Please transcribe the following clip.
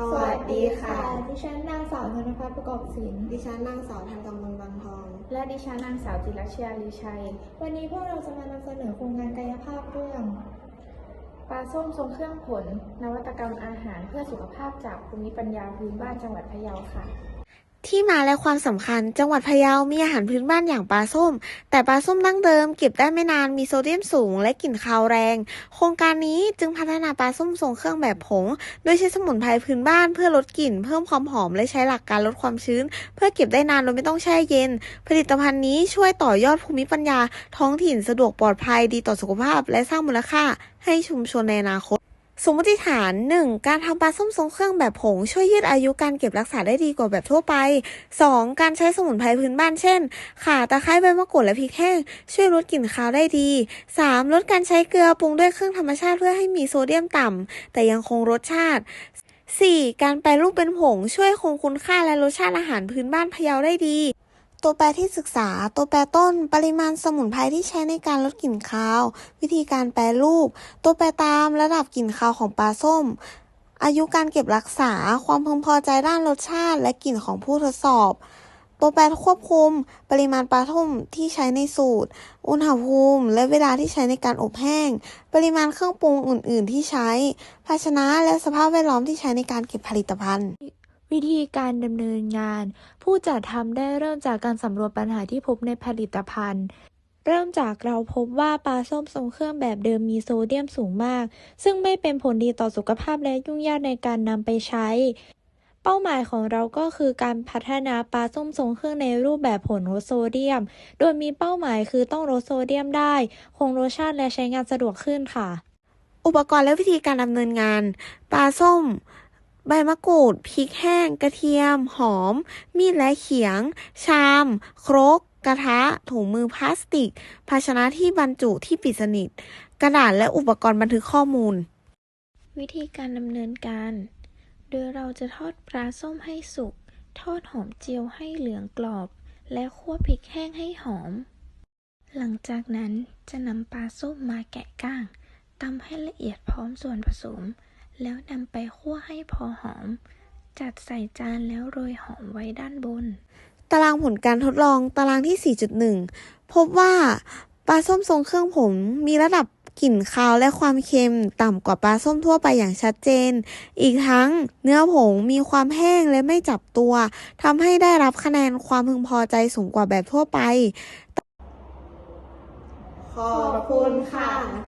สวัสดีค่ะ ดิฉันนางสาวนนพัฒน์ประกอบศิลป์ดิฉันนางสาวทันกำลังบางทอง และดิฉันนางสาวจิรชยาลีชัย วันนี้พวกเราจะมานำเสนอโครงการกายภาพเรื่องปลาส้มทรงเครื่องผล นวัตกรรมอาหารเพื่อสุขภาพจากภูมิปัญญาพื้นบ้านจังหวัดพะเยาค่ะ ที่มาและความสำคัญ จังหวัดพะเยา มีอาหารพื้นบ้านอย่างปลาส้ม แต่ปลาส้มดั้งเดิม เก็บได้ไม่นานมีโซเดียมสูงและกลิ่นคาวแรง โครงการนี้จึงพัฒนาปลาส้มทรงเครื่องแบบผง โดยใช้สมุนไพรพื้นบ้านเพื่อลดกลิ่น เพิ่มความหอมและใช้หลักการลดความชื้น เพื่อเก็บได้นานโดยไม่ต้องแช่เย็น ผลิตภัณฑ์นี้ช่วยต่อยอดภูมิปัญญา ท้องถิ่นสะดวกปลอดภัยดีต่อสุขภาพ และสร้างมูลค่าให้ชุมชนในอนาคต สมมติฐาน 1. การทำปลาส้มทรงเครื่องแบบผง ช่วยยืดอายุการเก็บรักษาได้ดีกว่าแบบทั่วไป 2. การใช้สมุนไพรพื้นบ้านเช่น ข่าตะไคร้ใบมะกรูดและพริกแห้ง ช่วยลดกลิ่นคาวได้ดี 3. ลดการใช้เกลือปรุงด้วยเครื่องธรรมชาติเพื่อให้มีโซเดียมต่ำ แต่ยังคงรสชาติ 4. การแปรรูปเป็นผงช่วยคงคุณค่าและรสชาติอาหารพื้นบ้านพะเยาได้ดี ตัวแปรที่ศึกษา ตัวแปรต้น ปริมาณสมุนไพรที่ใช้ในการลดกลิ่นคาว วิธีการแปรรูป ตัวแปรตามระดับกลิ่นคาวของปลาส้ม อายุการเก็บรักษา ความพึงพอใจด้านรสชาติ และกลิ่นของผู้ทดสอบ ตัวแปรควบคุม ปริมาณปลาส้มที่ใช้ในสูตร อุณหภูมิ และเวลาที่ใช้ในการอบแห้ง ปริมาณเครื่องปรุงอื่น ๆ ที่ใช้ ภาชนะและสภาพแวดล้อมที่ใช้ในการเก็บผลิตภัณฑ์ วิธีการดำเนินงาน ผู้จัดทำได้เริ่มจากการสำรวจปัญหาที่พบในผลิตภัณฑ์ เริ่มจากเราพบว่าปลาส้มทรงเครื่องแบบเดิมมีโซเดียมสูงมาก ซึ่งไม่เป็นผลดีต่อสุขภาพและยุ่งยากในการนำไปใช้ เป้าหมายของเราก็คือการพัฒนาปลาส้มทรงเครื่องในรูปแบบผลลดโซเดียม โดยมีเป้าหมายคือต้องลดโซเดียมได้ คงรสชาติและใช้งานสะดวกขึ้นค่ะ อุปกรณ์และวิธีการดำเนินงาน ปลาส้ม ใบมะกรูด พริกแห้ง กระเทียม หอม มีดและเขียง ชาม ครก กระทะ ถุงมือพลาสติก ภาชนะที่บรรจุที่ปิดสนิท กระดาษและอุปกรณ์บันทึกข้อมูล วิธีการดำเนินการ โดยเราจะทอดปลาส้มให้สุก ทอดหอมเจียวให้เหลืองกรอบ และคั่วพริกแห้งให้หอม หลังจากนั้นจะนำปลาส้มมาแกะก้างตำให้ละเอียดพร้อมส่วนผสม แล้วนำไปคั่วให้พอหอม จัดใส่จานแล้วโรยหอมไว้ด้านบน ตารางผลการทดลองตารางที่ 4.1 พบว่าปลาส้มทรงเครื่องผมมีระดับกลิ่นคาวและความเค็มต่ำกว่าปลาส้มทั่วไปอย่างชัดเจน อีกทั้งเนื้อผงมีความแห้งและไม่จับตัวทำให้ได้รับคะแนนความพึงพอใจสูงกว่าแบบทั่วไป ขอบคุณค่ะ